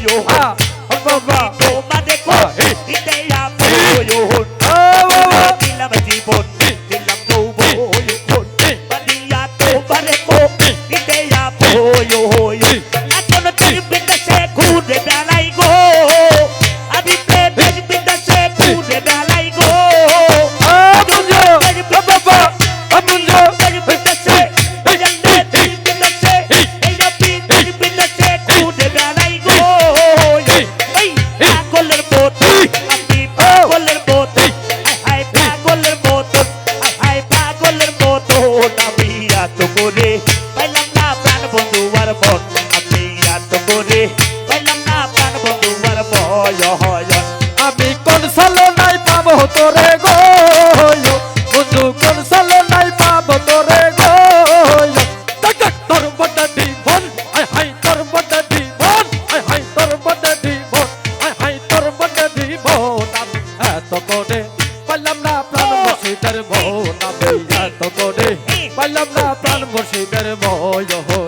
Yo, ha, ha, ha, ha. go home.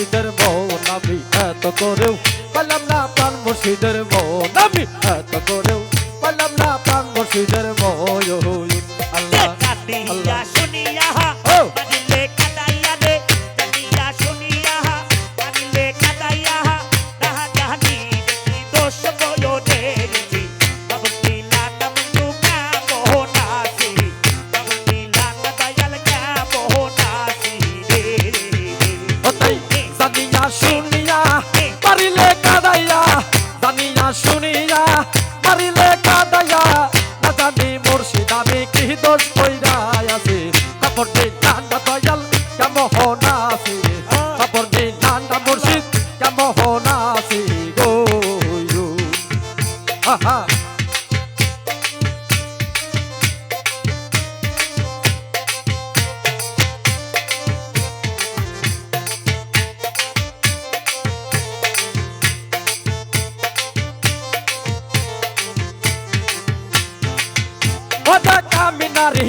মুর্শিদের বৌ নামি এত করেও পালাম না প্রাণ মুর্শিদের বৌ নামি এত করে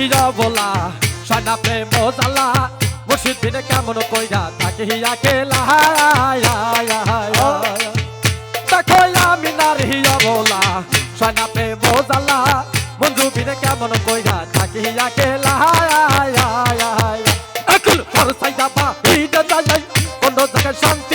হিয়া বলা সাদা প্রেম জ্বালা মুর্শিদ দিনে কেমন কইরা তাকে হিয়া খেলা দেখো আমি নার হিয়া বলা সাদা প্রেম জ্বালা বন্ধু বিনে কেমন কইরা তাকে হিয়া খেলা এখন ফরসাইদা পা হিডা জালাই কোন জায়গায় শান্ত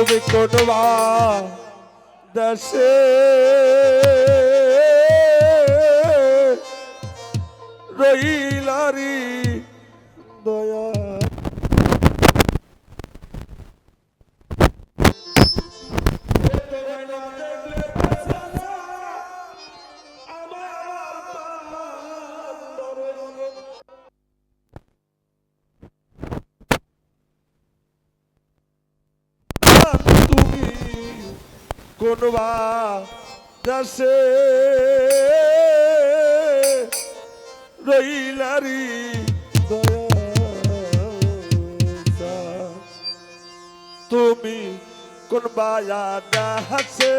তুমি কোনবা দেশে রই কোনবা দাসে রইলারি তুমি কোন বায়া দাসে